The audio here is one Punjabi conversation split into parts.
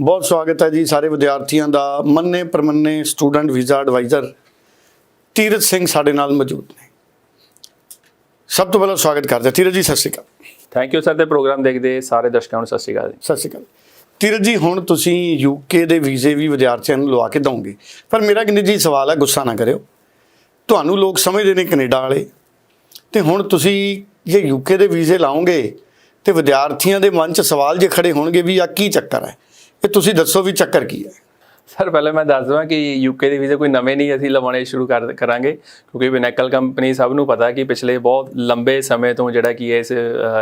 ਬਹੁਤ ਸਵਾਗਤ ਹੈ ਜੀ ਸਾਰੇ ਵਿਦਿਆਰਥੀਆਂ ਦਾ ਮੰਨੇ ਪ੍ਰਮੰਨੇ ਸਟੂਡੈਂਟ ਵੀਜ਼ਾ ਐਡਵਾਈਜ਼ਰ ਤੀਰਥ ਸਿੰਘ ਸਾਡੇ ਨਾਲ ਮੌਜੂਦ ਨੇ। ਸਭ ਤੋਂ ਪਹਿਲਾਂ ਸਵਾਗਤ ਕਰਦੇ ਹਾਂ। ਤੀਰਥ ਜੀ ਸਤਿ ਸ਼੍ਰੀ ਅਕਾਲ। ਥੈਂਕ ਯੂ ਸਰ ਤੇ ਪ੍ਰੋਗਰਾਮ ਦੇਖਦੇ ਸਾਰੇ ਦਰਸ਼ਕਾਂ ਨੂੰ ਸਤਿ ਸ਼੍ਰੀ ਅਕਾਲ ਜੀ। ਸਤਿ ਸ਼੍ਰੀ ਅਕਾਲ। ਤੀਰਥ ਜੀ ਹੁਣ ਤੁਸੀਂ ਯੂਕੇ ਦੇ ਵੀਜ਼ੇ ਵੀ ਵਿਦਿਆਰਥੀਆਂ ਨੂੰ ਲਵਾ ਕੇ ਦਵੋਗੇ ਪਰ ਮੇਰਾ ਕਿੰਨੀ ਜੀ ਸਵਾਲ ਹੈ ਗੁੱਸਾ ਨਾ ਕਰਿਓ। ਤੁਹਾਨੂੰ ਲੋਕ ਸਮਝਦੇ ਨੇ ਕੈਨੇਡਾ ਵਾਲੇ। ਤੇ ਹੁਣ ਤੁਸੀਂ ਜੇ ਯੂਕੇ ਦੇ ਵੀਜ਼ੇ ਲਾਓਗੇ ਤੇ ਵਿਦਿਆਰਥੀਆਂ ਦੇ ਮਨ 'ਚ ਸਵਾਲ ਜੇ ਖੜੇ ਹੋਣਗੇ ਵੀ ਆ ਕੀ ਚੱਕਰ ਹੈ? ਇਹ ਤੁਸੀਂ ਦੱਸੋ ਵੀ ਚੱਕਰ ਕੀ ਹੈ? ਸਰ ਪਹਿਲੇ ਮੈਂ ਦੱਸ ਦਵਾਂ ਕਿ ਯੂਕੇ ਦੇ ਵੀਜ਼ੇ ਕੋਈ ਨਵੇਂ ਨਹੀਂ ਅਸੀਂ ਲਵਾਉਣੇ ਸ਼ੁਰੂ ਕਰ ਕਰਾਂਗੇ ਕਿਉਂਕਿ ਵਿਨੈਕਲ ਕੰਪਨੀ ਸਭ ਨੂੰ ਪਤਾ ਕਿ ਪਿਛਲੇ ਬਹੁਤ ਲੰਬੇ ਸਮੇਂ ਤੋਂ ਜਿਹੜਾ ਕਿ ਇਸ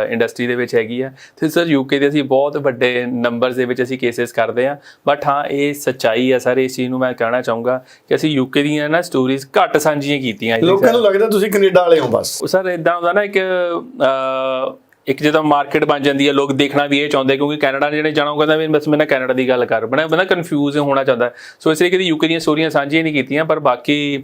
ਇੰਡਸਟਰੀ ਦੇ ਵਿੱਚ ਹੈਗੀ ਆ। ਤੇ ਸਰ ਯੂਕੇ ਦੇ ਅਸੀਂ ਬਹੁਤ ਵੱਡੇ ਨੰਬਰਸ ਦੇ ਵਿੱਚ ਅਸੀਂ ਕੇਸਿਸ ਕਰਦੇ ਆ। ਬਟ ਹਾਂ ਇਹ ਸੱਚਾਈ ਹੈ ਸਰ ਇਸ ਚੀਜ਼ ਨੂੰ ਮੈਂ ਕਹਿਣਾ ਚਾਹੂੰਗਾ ਕਿ ਅਸੀਂ ਯੂਕੇ ਦੀਆਂ ਨਾ ਸਟੋਰੀਜ਼ ਘੱਟ ਸਾਂਝੀਆਂ ਕੀਤੀਆਂ ਲੋਕਾਂ ਨੂੰ ਲੱਗਦਾ ਤੁਸੀਂ ਕੈਨੇਡਾ ਵਾਲੇ ਹੋ ਬਸ। ਸਰ ਇਦਾਂ ਹੁੰਦਾ ਨਾ ਇੱਕ ਇੱਕ ਜਦੋਂ ਮਾਰਕੀਟ ਬਣ ਜਾਂਦੀ ਹੈ ਲੋਕ ਦੇਖਣਾ ਵੀ ਇਹ ਚਾਹੁੰਦੇ ਕਿਉਂਕਿ ਕੈਨੇਡਾ ਜਿਹੜੇ ਜਾਣਾ ਉਹ ਕਹਿੰਦਾ ਵੀ ਬਸ ਮੈਂ ਕੈਨੇਡਾ ਦੀ ਗੱਲ ਕਰ ਬਣਾ ਬੰਦਾ ਕਨਫਿਊਜ਼ ਹੋਣਾ ਚਾਹੁੰਦਾ ਸੋ ਇਸ ਲਈ ਕਿ ਯੂਕੇ ਦੀਆਂ ਸਟੋਰੀਆਂ ਸਾਂਝੀਆਂ ਨਹੀਂ ਕੀਤੀਆਂ ਪਰ ਬਾਕੀ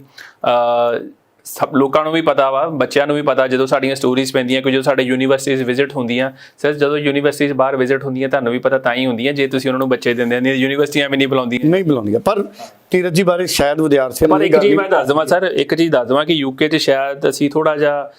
ਸਭ ਲੋਕਾਂ ਨੂੰ ਵੀ ਪਤਾ ਵਾ ਬੱਚਿਆਂ ਨੂੰ ਵੀ ਪਤਾ ਜਦੋਂ ਸਾਡੀਆਂ ਸਟੋਰੀਜ਼ ਪੈਂਦੀਆਂ ਕਿ ਜਦੋਂ ਸਾਡੇ ਯੂਨੀਵਰਸਿਟੀਜ਼ ਵਿਜ਼ਿਟ ਹੁੰਦੀਆਂ ਸਰ ਜਦੋਂ ਯੂਨੀਵਰਸਿਟੀਜ਼ ਬਾਹਰ ਵਿਜ਼ਿਟ ਹੁੰਦੀਆਂ ਤੁਹਾਨੂੰ ਵੀ ਪਤਾ ਤਾਂ ਹੀ ਹੁੰਦੀਆਂ ਜੇ ਤੁਸੀਂ ਉਹਨਾਂ ਨੂੰ ਬੱਚੇ ਦਿੰਦੇ ਨਹੀਂ ਯੂਨੀਵਰਸਿਟੀਆਂ ਵੀ ਨਹੀਂ ਬੁਲਾਉਂਦੀਆਂ। ਨਹੀਂ ਬੁਲਾਉਂਦੀਆਂ ਪਰ ਤੀਰਥ ਜੀ ਬਾਰੇ ਸ਼ਾਇਦ ਵਿਦਿਆਰਥੀਆਂ ਪਰ ਇੱਕ ਚੀਜ਼ ਮੈਂ ਦੱਸ ਦਵਾਂ ਸਰ ਇੱਕ ਚੀਜ਼ ਦੱਸ ਦਵਾਂ ਕਿ ਯੂਕੇ 'ਚ ਸ਼ਾਇਦ ਅਸੀਂ ਥੋੜਾ ਜਿਹਾ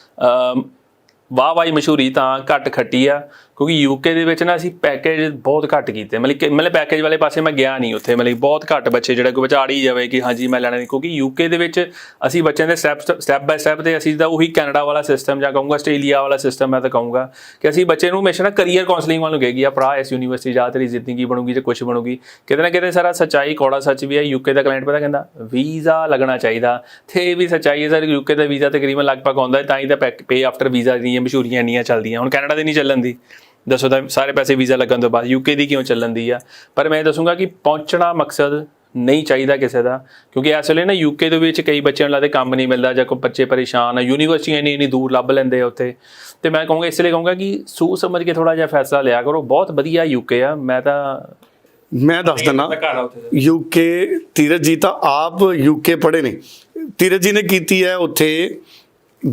ਵਾਹ ਵਾਹੀ ਮਸ਼ਹੂਰੀ ਤਾਂ ਘੱਟ ਖੱਟੀ ਆ। ਕਿਉਂਕਿ ਯੂਕੇ ਦੇ ਵਿੱਚ ਨਾ ਅਸੀਂ ਪੈਕੇਜ ਬਹੁਤ ਘੱਟ ਕੀਤੇ। ਮਤਲਬ ਕਿ ਮਤਲਬ ਪੈਕੇਜ ਵਾਲੇ ਪਾਸੇ ਮੈਂ ਗਿਆ ਨਹੀਂ ਉੱਥੇ। ਮਤਲਬ ਬਹੁਤ ਘੱਟ ਬੱਚੇ ਜਿਹੜਾ ਕੋਈ ਵਿਚਾੜ ਹੀ ਜਾਵੇ ਕਿ ਹਾਂਜੀ ਮੈਂ ਲੈਣਾ ਨਹੀਂ। ਕਿਉਂਕਿ ਯੂਕੇ ਦੇ ਵਿੱਚ ਅਸੀਂ ਬੱਚਿਆਂ ਦੇ ਸਟੈਪ ਸਟੈਪ ਬਾਈ ਸਟੈਪ ਤੇ ਅਸੀਂ ਤਾਂ ਉਹੀ ਕੈਨੇਡਾ ਵਾਲਾ ਸਿਸਟਮ ਜਾਂ ਕਹੂੰਗਾ ਆਸਟ੍ਰੇਲੀਆ ਵਾਲਾ ਸਿਸਟਮ ਮੈਂ ਤਾਂ ਕਹੂੰਗਾ ਕਿ ਅਸੀਂ ਬੱਚੇ ਨੂੰ ਹਮੇਸ਼ਾ ਨਾ ਕਰੀਅਰ ਕਾਉਂਸਲਿੰਗ ਵੱਲ ਨੂੰ ਕਹੇਗੀ ਆ ਭਰਾ ਇਸ ਯੂਨੀਵਰਸਿਟੀ ਜਾ, ਤੇਰੀ ਜ਼ਿੰਦਗੀ ਬਣੂਗੀ ਜਾਂ ਕੁਝ ਬਣੂਗੀ। ਕਿਤੇ ਨਾ ਕਿਤੇ ਸਾਰਾ ਸੱਚਾਈ ਕੌੜਾ ਸੱਚ ਵੀ ਹੈ। ਯੂਕੇ ਦਾ ਕਲਾਇੰਟ ਪਤਾ ਕਹਿੰਦਾ ਵੀਜ਼ਾ ਲੱਗਣਾ ਚਾਹੀਦਾ। ਤੇ ਇਹ ਵੀ ਸੱਚਾਈ ਹੈ ਸਰ ਯੂਕੇ ਦਾ ਵੀਜ਼ਾ ਤਕਰੀਬਨ ਲਗਭਗ ਆਉਂਦਾ ਤਾਂ ਹੀ ਤਾਂ ਪੇ ਆਫਟਰ ਵੀਜ਼ਾ ਦੀਆਂ ਮਸ਼ਹੂਰੀਆਂ ਇੰਨੀਆਂ ਚੱਲਦੀਆਂ। ਹੁਣ ਕੈਨੇਡਾ ਦੇ ਨਹੀਂ ਚੱਲਣ ਦੀ। ਦੱਸੋ ਤਾਂ ਸਾਰੇ ਪੈਸੇ ਵੀਜ਼ਾ ਲੱਗਣ ਤੋਂ ਬਾਅਦ ਯੂਕੇ ਦੀ ਕਿਉਂ ਚੱਲਣ ਦੀ ਆ? ਪਰ ਮੈਂ ਦੱਸੂਗਾ ਕਿ ਪਹੁੰਚਣਾ ਮਕਸਦ ਨਹੀਂ ਚਾਹੀਦਾ ਕਿਸੇ ਦਾ ਕਿਉਂਕਿ ਇਸ ਵੇਲੇ ਨਾ ਯੂਕੇ ਦੇ ਵਿੱਚ ਕਈ ਬੱਚਿਆਂ ਨੂੰ ਲੱਗਦਾ ਕੰਮ ਨਹੀਂ ਮਿਲਦਾ ਜਾਂ ਕੋਈ ਬੱਚੇ ਪਰੇਸ਼ਾਨ ਆ ਯੂਨੀਵਰਸਿਟੀਆਂ ਇੰਨੀ ਇੰਨੀ ਦੂਰ ਲੱਭ ਲੈਂਦੇ ਆ ਉੱਥੇ। ਤੇ ਮੈਂ ਕਹੂੰਗਾ ਇਸ ਲਈ ਕਹੂੰਗਾ ਕਿ ਸੋਚ ਸਮਝ ਕੇ ਥੋੜਾ ਜਿਹਾ ਫੈਸਲਾ ਲਿਆ ਕਰੋ ਬਹੁਤ ਵਧੀਆ ਯੂਕੇ ਆ ਮੈਂ ਤਾਂ ਮੈਂ ਦੱਸ ਦਿੰਦਾ ਯੂਕੇ ਤੀਰਥ ਜੀ ਤਾਂ ਆਪ ਯੂਕੇ ਪੜ੍ਹੇ ਨੇ। ਤੀਰਥ ਜੀ ਨੇ ਕੀਤੀ ਹੈ ਉੱਥੇ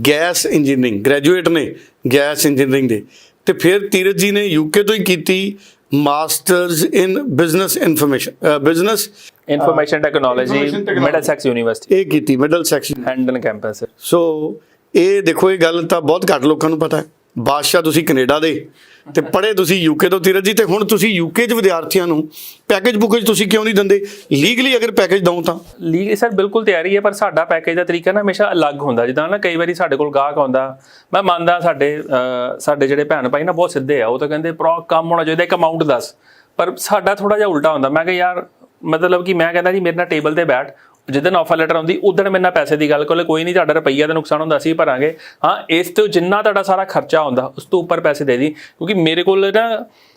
ਗੈਸ ਇੰਜੀਨੀਅਰਿੰਗ ਗ੍ਰੈਜੂਏਟ ਨੇ ਗੈਸ ਇੰਜੀਨੀਅਰਿੰਗ ਦੇ। ਤੇ ਫਿਰ ਤੀਰਥ ਜੀ ਨੇ ਯੂਕੇ ਤੋਂ ਹੀ ਕੀਤੀ masters in business information business information technology Information technology। Middlesex university ਇਹ ਕੀਤੀ Middlesex Hendon campus so ਇਹ ਦੇਖੋ ਇਹ ਗੱਲ ਤਾਂ ਬਹੁਤ ਘੱਟ ਲੋਕਾਂ ਨੂੰ ਪਤਾ ਹੈ। ਬਾਦਸ਼ਾਹ ਤੁਸੀਂ ਕੈਨੇਡਾ ਦੇ ਤੇ ਪੜ੍ਹੇ ਤੁਸੀਂ ਯੂਕੇ ਤੋਂ ਤੀਰਥ ਜੀ ਤੇ ਹੁਣ ਤੁਸੀਂ ਯੂਕੇ 'ਚ ਵਿਦਿਆਰਥੀਆਂ ਨੂੰ ਪੈਕੇਜ ਬੁੱਕੇਜ ਤੁਸੀਂ ਕਿਉਂ ਨਹੀਂ ਦਿੰਦੇ? ਲੀਗਲੀ ਅਗਰ ਪੈਕੇਜ ਦਊ ਤਾਂ। ਲੀਗ ਸਰ ਬਿਲਕੁਲ ਤਿਆਰੀ ਹੈ, ਪਰ ਸਾਡਾ ਪੈਕੇਜ ਦਾ ਤਰੀਕਾ ਨਾ ਹਮੇਸ਼ਾ ਅਲੱਗ ਹੁੰਦਾ। ਜਿੱਦਾਂ ਨਾ ਕਈ ਵਾਰੀ ਸਾਡੇ ਕੋਲ ਗਾਹਕ ਆਉਂਦਾ, ਮੈਂ ਮੰਨਦਾ ਸਾਡੇ ਸਾਡੇ ਜਿਹੜੇ ਭੈਣ ਭਾਈ ਨਾ ਬਹੁਤ ਸਿੱਧੇ ਆ, ਉਹ ਤਾਂ ਕਹਿੰਦੇ ਪ੍ਰੋ ਕੰਮ ਹੋਣਾ ਚਾਹੀਦਾ, ਇੱਕ ਅਮਾਉਂਟ ਦੱਸ। ਪਰ ਸਾਡਾ ਥੋੜਾ ਜਿਹਾ ਉਲਟਾ ਹੁੰਦਾ। ਮੈਂ ਕਿਹਾ, ਯਾਰ, ਮਤਲਬ ਕਿ ਮੈਂ ਕਹਿੰਦਾ ਜੀ, ਮੇਰੇ ਨਾਲ ਟੇਬਲ ਤੇ ਬੈਠ। ਜਿੱਦਣ ਆਫਰ ਲੈਟਰ ਆਉਂਦੀ ਉਦੋਂ ਮੇਰੇ ਨਾਲ ਪੈਸੇ ਦੀ ਗੱਲ ਕੋਲੇ ਕੋਈ ਨਹੀਂ, ਤੁਹਾਡਾ ਰੁਪਈਆ ਦਾ ਨੁਕਸਾਨ ਹੁੰਦਾ, ਅਸੀਂ ਭਰਾਂਗੇ। ਹਾਂ, ਇਸ ਤੋਂ ਜਿੰਨਾ ਤੁਹਾਡਾ ਸਾਰਾ ਖਰਚਾ ਹੁੰਦਾ, ਉਸ ਤੋਂ ਉੱਪਰ ਪੈਸੇ ਦੇ ਦੀ। ਕਿਉਂਕਿ ਮੇਰੇ ਕੋਲ ਨਾ,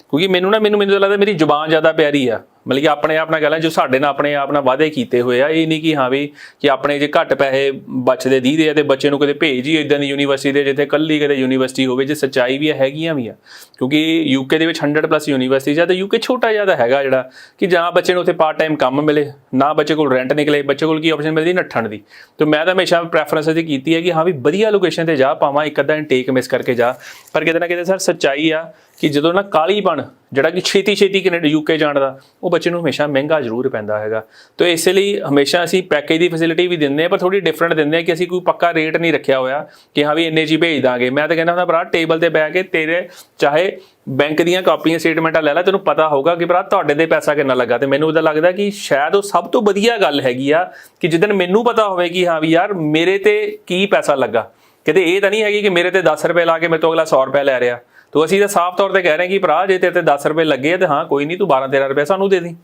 ਕਿਉਂਕਿ ਮੈਨੂੰ ਨਾ, ਮੈਨੂੰ ਮੈਨੂੰ ਲੱਗਦਾ ਮੇਰੀ ਜ਼ੁਬਾਨ ਜ਼ਿਆਦਾ ਪਿਆਰੀ ਆ। ਮਤਲਬ ਕਿ ਆਪਣੇ ਆਪ ਨਾਲ ਗੱਲਾਂ ਜੋ ਸਾਡੇ ਨਾਲ ਆਪਣੇ ਆਪ ਨਾਲ ਵਾਅਦੇ ਕੀਤੇ ਹੋਏ ਆ, ਇਹ ਨਹੀਂ ਕਿ ਹਾਂ ਵੀ ਕਿ ਆਪਣੇ ਜੇ ਘੱਟ ਪੈਸੇ ਬਚਦੇ ਦੀਦੇ ਆ ਤੇ ਬੱਚੇ ਨੂੰ ਕਿਤੇ ਭੇਜ ਹੀ ਇਦਾਂ ਦੀ ਯੂਨੀਵਰਸਿਟੀ ਦੇ, ਜਿੱਥੇ ਕੱਲੀ ਕਦੇ ਯੂਨੀਵਰਸਿਟੀ ਹੋਵੇ, ਜੇ ਸੱਚਾਈ ਵੀ ਹੈਗੀਆਂ ਵੀ ਆ। ਕਿਉਂਕਿ ਯੂਕੇ ਦੇ ਵਿੱਚ 100 ਪਲੱਸ ਯੂਨੀਵਰਸਿਟੀ ਆ ਤੇ ਯੂਕੇ ਛੋਟਾ ਜ਼ਿਆਦਾ ਹੈਗਾ ਜਿਹੜਾ ਕਿ ਜਾਂ ਬੱਚੇ ਨੂੰ ਉੱਥੇ ਪਾਰਟ ਟਾਈਮ ਕੰਮ ਮਿਲੇ, ਨਾ ਬੱਚੇ ਕੋਲ ਰੈਂਟ ਨਿਕਲੇ, ਬੱਚੇ ਕੋਲ ਕੀ ਆਪਸ਼ਨ ਮਿਲਦੀ? ਨੱਠਣ ਦੀ। ਤੇ ਮੈਂ ਤਾਂ ਹਮੇਸ਼ਾ ਪ੍ਰੈਫਰੈਂਸ ਇਹ ਕੀਤੀ ਹੈ ਕਿ ਹਾਂ ਵੀ ਵਧੀਆ ਲੋਕੇਸ਼ਨ ਤੇ ਜਾ ਪਾਵਾਂ, ਇੱਕ ਅੱਧਾ ਇਨਟੇਕ ਮਿਸ ਕਰਕੇ ਜਾ। ਪਰ ਕਿਤੇ ਨਾ ਕਿਤੇ ਸਰ ਸੱਚਾਈ ਆ ਕਿ ਜਦੋਂ ਨਾ ਕਾਲੀਪਣ ਜਿਹੜਾ ਕਿ ਛੇਤੀ ਛੇਤੀ ਕੈਨੇਡਾ ਯੂਕੇ ਜਾਣ ਦਾ ਉਹ ਬੱਚੇ ਨੂੰ ਹਮੇਸ਼ਾ ਮਹਿੰਗਾ ਜ਼ਰੂਰ ਪੈਂਦਾ ਹੈਗਾ। ਤੇ ਇਸੇ ਲਈ ਹਮੇਸ਼ਾ ਅਸੀਂ ਪੈਕੇਜ ਦੀ ਫੈਸਿਲਿਟੀ ਵੀ ਦਿੰਦੇ ਆ ਪਰ ਥੋੜੀ ਡਿਫਰੈਂਟ ਦਿੰਦੇ ਆ ਕਿ ਅਸੀਂ ਕੋਈ ਪੱਕਾ ਰੇਟ ਨਹੀਂ ਰੱਖਿਆ ਹੋਇਆ ਕਿ ਹਾਂ ਵੀ ਇੰਨੇ ਜੀ ਭੇਜ ਦਾਂਗੇ। ਮੈਂ ਤਾਂ ਕਹਿੰਦਾ ਹੁੰਦਾ, ਭਰਾ ਟੇਬਲ ਤੇ ਬਹਿ ਕੇ ਤੇਰੇ ਚਾਹੇ ਬੈਂਕ ਦੀਆਂ ਕਾਪੀਆਂ ਸਟੇਟਮੈਂਟਾਂ ਲੈ ਲੈ, ਤੈਨੂੰ ਪਤਾ ਹੋਊਗਾ ਕਿ ਭਰਾ ਤੁਹਾਡੇ ਦੇ ਪੈਸਾ ਕਿੰਨਾ ਲੱਗਾ। ਤੇ ਮੈਨੂੰ ਉਹਦਾ ਲੱਗਦਾ ਕਿ ਸ਼ਾਇਦ ਉਹ ਸਭ ਤੋਂ ਵਧੀਆ ਗੱਲ ਹੈਗੀ ਆ ਕਿ ਜਿੱਦਨ ਮੈਨੂੰ ਪਤਾ ਹੋਵੇ ਕਿ ਹਾਂ ਵੀ ਯਾਰ ਮੇਰੇ ਤੇ ਕੀ ਪੈਸਾ ਲੱਗਾ। ਕਿਤੇ ਇਹ ਤਾਂ ਨਹੀਂ ਹੈਗੀ ਕਿ ਮੇਰੇ ਤੇ 10 ਰੁਪਏ ਲਾ ਕੇ ਮੇਰੇ ਤੋਂ ਅਗਲਾ 100 ਰੁਪਏ ਲੈ ਰਿਹਾ। ਤੋ ਅਸੀਂ ਤਾਂ ਸਾਫ਼ ਤੌਰ ਤੇ ਕਹਿ ਰਹੇ ਹਾਂ ਕਿ ਭਰਾ, ਜੇ ਤੇਰੇ ਤੇ 10 ਰੁਪਏ ਲੱਗੇ ਆ ਤੇ ਹਾਂ, ਕੋਈ ਨਹੀਂ ਤੂੰ 12 13 ਰੁਪਏ ਸਾਨੂੰ ਦੇ ਦੇ।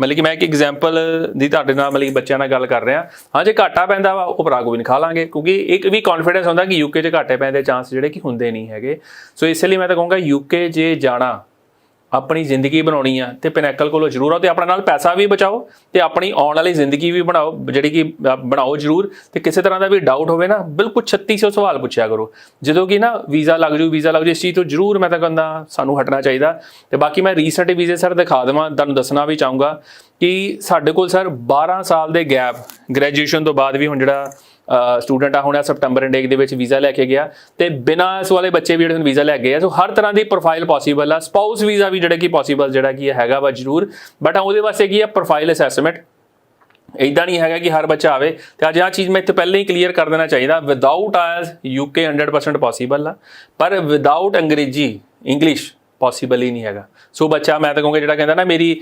ਮਤਲਬ ਕਿ ਮੈਂ ਇੱਕ ਐਗਜ਼ਾਮਪਲ ਦੀ ਤੁਹਾਡੇ ਨਾਲ, ਮਤਲਬ ਕਿ ਬੱਚਿਆਂ ਨਾਲ ਗੱਲ ਕਰ ਰਿਹਾ। ਹਾਂ, ਜੇ ਘਾਟਾ ਪੈਂਦਾ ਵਾ, ਉਹ ਭਰਾ ਕੋਈ ਨਹੀਂ ਖਾ ਲਾਂਗੇ, ਕਿਉਂਕਿ ਇੱਕ ਵੀ ਕੌਨਫੀਡੈਂਸ ਹੁੰਦਾ ਕਿ ਯੂਕੇ 'ਚ ਘਾਟੇ ਪੈਣ ਦੇ ਚਾਂਸ ਜਿਹੜੇ ਕਿ ਹੁੰਦੇ ਨਹੀਂ ਹੈਗੇ। ਸੋ ਇਸ ਲਈ ਮੈਂ ਤਾਂ ਕਹੂੰਗਾ ਯੂਕੇ ਜੇ ਜਾਣਾ ਆਪਣੀ ਜ਼ਿੰਦਗੀ ਬਣਾਉਣੀ ਆ ਤੇ ਪਿਨੈਕਲ ਕੋਲੋਂ ਜ਼ਰੂਰ ਆਓ ਤੇ ਆਪਣਾ ਨਾਲ ਪੈਸਾ ਵੀ ਬਚਾਓ ਤੇ ਆਪਣੀ ਆਉਣ ਵਾਲੀ ਜ਼ਿੰਦਗੀ ਵੀ ਬਣਾਓ, ਜਿਹੜੀ ਕਿ ਬਣਾਓ ਜ਼ਰੂਰ ਤੇ ਕਿਸੇ ਤਰ੍ਹਾਂ ਦਾ ਵੀ ਡਾਊਟ ਹੋਵੇ ਨਾ, ਬਿਲਕੁਲ 3600 ਸਵਾਲ ਪੁੱਛਿਆ ਕਰੋ। ਜਦੋਂ ਕਿ ਨਾ ਵੀਜ਼ਾ ਲੱਗ ਜੂ, ਵੀਜ਼ਾ ਲੱਗ ਜੂ, ਇਸ ਚੀਜ਼ ਤੋਂ ਜ਼ਰੂਰ ਮੈਂ ਤਾਂ ਕਹਿੰਦਾ ਸਾਨੂੰ ਹਟਣਾ ਚਾਹੀਦਾ। ਤੇ ਬਾਕੀ ਮੈਂ ਰੀਸੈਂਟ ਵੀਜ਼ੇ ਸਰ ਦਿਖਾ ਦੇਵਾਂ, ਤੁਹਾਨੂੰ ਦੱਸਣਾ ਵੀ ਚਾਹੂੰਗਾ ਕਿ ਸਾਡੇ ਕੋਲ ਸਰ 12 ਸਾਲ ਦੇ ਗੈਪ ਗ੍ਰੈਜੂਏਸ਼ਨ ਤੋਂ ਬਾਅਦ ਵੀ ਹੁਣ ਜਿਹੜਾ ਸਟੂਡੈਂਟ ਆ, ਹੁਣ ਆ ਸਪਟੰਬਰ ਇਨਟੇਕ ਦੇ ਵਿੱਚ ਵੀਜ਼ਾ ਲੈ ਕੇ ਗਿਆ ਤੇ ਬਿਨਾਂ ਇਸ ਵਾਲੇ ਬੱਚੇ ਵੀ ਜਿਹੜੇ ਹੁਣ ਵੀਜ਼ਾ ਲੈ ਕੇ ਗਏ ਆ, ਸੋ ਹਰ ਤਰ੍ਹਾਂ ਦੀ ਪ੍ਰੋਫਾਈਲ ਪੋਸੀਬਲ ਆ। ਸਪਾਊਸ ਵੀਜ਼ਾ ਵੀ ਜਿਹੜਾ ਕਿ ਪੋਸੀਬਲ ਜਿਹੜਾ ਕੀ ਹੈਗਾ ਵਾ ਜ਼ਰੂਰ। ਬਟ ਉਹਦੇ ਵਾਸਤੇ ਕੀ ਆ ਪ੍ਰੋਫਾਈਲ ਅਸੈਸਮੈਂਟ ਇਦਾਂ ਨਹੀਂ ਹੈਗਾ ਕਿ ਹਰ ਬੱਚਾ ਆਵੇ। ਤੇ ਅੱਜ ਆਹ ਚੀਜ਼ ਮੈਂ ਇੱਥੇ ਪਹਿਲਾਂ ਹੀ ਕਲੀਅਰ ਕਰ ਦੇਣਾ ਚਾਹੀਦਾ ਵਿਦਆਊਟ ਆਇਲਸ ਯੂਕੇ 100% ਪੋਸੀਬਲ ਆ। ਪਰ ਵਿਦਆਊਟ ਅੰਗਰੇਜ਼ੀ ਇੰਗਲਿਸ਼ ਪੋਸੀਬਲ ਹੀ ਨਹੀਂ ਹੈਗਾ। ਸੋ ਬੱਚਾ ਮੈਂ ਤਾਂ ਕਹੂੰਗਾ ਜਿਹੜਾ ਕਹਿੰਦਾ ਨਾ ਮੇਰੀ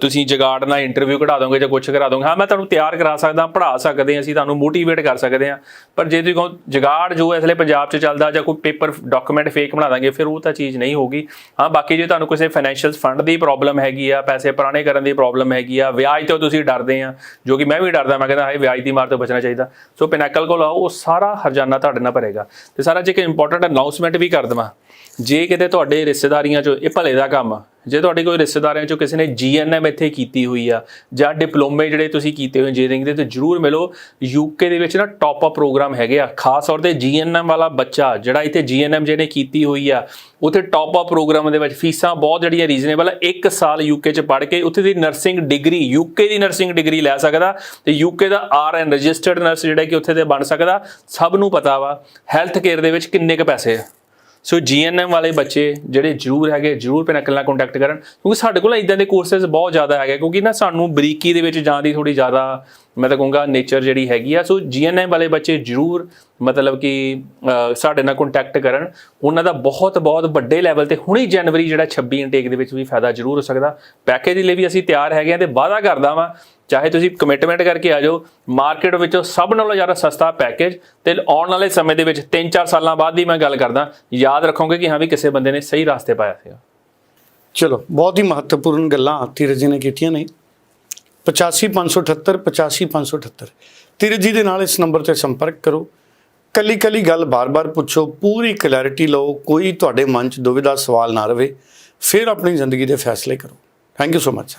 ਤੁਸੀਂ ਜਗਾੜ ਨਾਲ ਇੰਟਰਵਿਊ ਕਢਾ ਦੋਗੇ ਜਾਂ ਕੁਝ ਕਰਾ ਦੋਗੇ, ਹਾਂ, ਮੈਂ ਤੁਹਾਨੂੰ ਤਿਆਰ ਕਰਾ ਸਕਦਾ, ਪੜ੍ਹਾ ਸਕਦੇ ਹਾਂ, ਅਸੀਂ ਤੁਹਾਨੂੰ ਮੋਟੀਵੇਟ ਕਰ ਸਕਦੇ ਹਾਂ। ਪਰ ਜੇ ਤੁਸੀਂ ਕਹੋ ਜਗਾੜ ਜੋ ਇਸ ਲਈ ਪੰਜਾਬ 'ਚ ਚੱਲਦਾ ਜਾਂ ਕੋਈ ਪੇਪਰ ਡਾਕੂਮੈਂਟ ਫੇਕ ਬਣਾ ਦਾਂਗੇ, ਫਿਰ ਉਹ ਤਾਂ ਚੀਜ਼ ਨਹੀਂ ਹੋਗੀ ਹਾਂ, ਬਾਕੀ ਜੇ ਤੁਹਾਨੂੰ ਕਿਸੇ ਫਾਈਨੈਂਸ਼ੀਅਲ ਫੰਡ ਦੀ ਪ੍ਰੋਬਲਮ ਹੈਗੀ ਆ, ਪੈਸੇ ਪੁਰਾਣੇ ਕਰਨ ਦੀ ਪ੍ਰੋਬਲਮ ਹੈਗੀ ਆ, ਵਿਆਜ ਤੋਂ ਤੁਸੀਂ ਡਰਦੇ ਆ, ਜੋ ਕਿ ਮੈਂ ਵੀ ਡਰਦਾ, ਮੈਂ ਕਹਿੰਦਾ ਹਾਏ, ਵਿਆਜ ਦੀ ਮਾਰ ਤੋਂ ਬਚਣਾ ਚਾਹੀਦਾ। ਸੋ ਪਿਨੈਕਲ ਕੋਲ ਆਓ, ਉਹ ਸਾਰਾ ਹਰਜਾਨਾ ਤੁਹਾਡੇ ਨਾਲ ਭਰੇਗਾ। ਤੇ ਸਾਰਾ ਜੇ ਇੱਕ ਇੰਪੋਰਟੈਂਟ ਅਨਾਉਂਸਮੈਂਟ ਵੀ ਕਰ ਦਵਾਂ ਜੇ ਕਿਤੇ ਤੁਹਾਡੇ ਰਿਸ਼ਤੇਦਾਰੀਆਂ 'ਚੋਂ, ਇਹ ਭਲੇ ਦਾ ਕੰਮ ਆ। ਜੇ ਤੁਹਾਡੇ ਕੋਈ ਰਿਸ਼ਤੇਦਾਰਾਂ 'ਚੋਂ ਕਿਸੇ ਨੇ ਜੀਐਨਐਮ ਇੱਥੇ ਕੀਤੀ ਹੋਈ ਆ, ਜਾਂ ਡਿਪਲੋਮੇ ਜਿਹੜੇ ਤੁਸੀਂ ਕੀਤੇ ਹੋਏ ਇੰਜੀਨੀਅਰਿੰਗ ਦੇ, ਤੇ ਜਰੂਰ ਮਿਲੋ। ਯੂਕੇ ਦੇ ਵਿੱਚ ਨਾ ਟੌਪ ਅਪ ਪ੍ਰੋਗਰਾਮ ਹੈਗੇ ਆ। ਖਾਸ ਤੌਰ ਤੇ ਜੀਐਨਐਮ ਵਾਲਾ ਬੱਚਾ, ਜਿਹੜਾ ਇੱਥੇ ਜੀਐਨਐਮ ਜਿਹਨੇ ਕੀਤੀ ਹੋਈ ਆ, ਉੱਥੇ ਟੌਪ ਅਪ ਪ੍ਰੋਗਰਾਮ ਦੇ ਵਿੱਚ ਫੀਸਾਂ ਬਹੁਤ ਜਿਹੜੀਆਂ ਰੀਜ਼ਨੇਬਲ ਆ, ਇੱਕ ਸਾਲ ਯੂਕੇ 'ਚ ਪੜ੍ਹ ਕੇ ਉੱਥੇ ਦੀ ਨਰਸਿੰਗ ਡਿਗਰੀ ਯੂਕੇ ਦੀ ਨਰਸਿੰਗ ਡਿਗਰੀ ਲੈ ਸਕਦਾ, ਤੇ ਯੂਕੇ ਦਾ ਆਰਐਨ ਰਜਿਸਟਰਡ ਨਰਸ ਜਿਹੜਾ ਕਿ ਉੱਥੇ ਤੇ ਬਣ ਸਕਦਾ, ਸਭ ਨੂੰ ਪਤਾ ਵਾ। ਹੈਲਥ ਕੇਅਰ ਦੇ ਵਿੱਚ ਕਿੰਨੇ ਕੁ ਪੈਸੇ ਆ? ਸੋ ਜੀਐਨਐਮ ਵਾਲੇ ਬੱਚੇ ਜਿਹੜੇ ਜ਼ਰੂਰ ਹੈਗੇ, ਜ਼ਰੂਰ ਪਿਨਕਲ ਨਾਲ ਕੰਟੈਕਟ ਕਰਨ, ਕਿਉਂਕਿ ਸਾਡੇ ਕੋਲ ਇਦਾਂ ਦੇ ਕੋਰਸਸ ਬਹੁਤ ਜ਼ਿਆਦਾ ਹੈਗੇ, ਕਿਉਂਕਿ ਨਾ ਸਾਨੂੰ ਬਰੀਕੀ ਦੇ ਵਿੱਚ ਜਾਣ ਦੀ ਥੋੜੀ ਜ਼ਿਆਦਾ ਮੈਂ ਤਾਂ ਕਹੂੰਗਾ ਨੇਚਰ ਜਿਹੜੀ ਹੈਗੀ ਆ, ਸੋ ਜੀਐਨਐਮ ਵਾਲੇ ਬੱਚੇ ਜ਼ਰੂਰ ਮਤਲਬ ਕਿ ਸਾਡੇ ਨਾਲ ਕੰਟੈਕਟ ਕਰਨ। ਉਹਨਾਂ ਦਾ ਬਹੁਤ ਬਹੁਤ ਵੱਡੇ ਲੈਵਲ ਤੇ ਹੁਣੇ ਜਨਵਰੀ ਜਿਹੜਾ 26 ਇਨਟੇਕ ਦੇ ਵਿੱਚ ਵੀ ਫਾਇਦਾ ਜ਼ਰੂਰ ਹੋ ਸਕਦਾ। ਪੈਕੇਜ ਲਈ ਵੀ ਅਸੀਂ ਤਿਆਰ ਹੈਗੇ ਆ ਤੇ ਵਾਅਦਾ ਕਰਦਾ ਵਾਂ, ਚਾਹੇ ਤੁਸੀਂ ਕਮਿਟਮੈਂਟ ਕਰਕੇ ਆ ਜਾਓ ਮਾਰਕੀਟ ਵਿੱਚੋਂ ਸਭ ਨਾਲੋਂ ਜ਼ਿਆਦਾ ਸਸਤਾ ਪੈਕੇਜ ਤੇ ਆਉਣ ਵਾਲੇ ਸਮੇਂ ਦੇ ਵਿੱਚ 3-4 ਸਾਲਾਂ ਬਾਅਦ ਦੀ ਮੈਂ ਗੱਲ ਕਰਦਾ। ਯਾਦ ਰੱਖੋਗੇ ਕਿ ਹਾਂ ਵੀ ਕਿਸੇ ਬੰਦੇ ਨੇ ਸਹੀ ਰਾਸਤੇ ਪਾਇਆ ਸੀਗਾ। ਚਲੋ, ਬਹੁਤ ਹੀ ਮਹੱਤਵਪੂਰਨ ਗੱਲਾਂ ਧੀਰਜ ਜੀ ਨੇ ਕੀਤੀਆਂ ਨੇ। 85578 85578 ਧੀਰਜ ਜੀ ਦੇ ਨਾਲ ਇਸ ਨੰਬਰ ਤੇ ਸੰਪਰਕ ਕਰੋ। ਕੱਲੀ ਕੱਲੀ ਗੱਲ ਬਾਰ-ਬਾਰ ਪੁੱਛੋ, ਪੂਰੀ ਕਲੈਰਿਟੀ ਲਓ, ਕੋਈ ਤੁਹਾਡੇ ਮਨ 'ਚ ਦੁਵਿਧਾ ਸਵਾਲ ਨਾ ਰਵੇ, ਫਿਰ ਆਪਣੀ ਜ਼ਿੰਦਗੀ ਦੇ ਫੈਸਲੇ ਕਰੋ। Thank you so much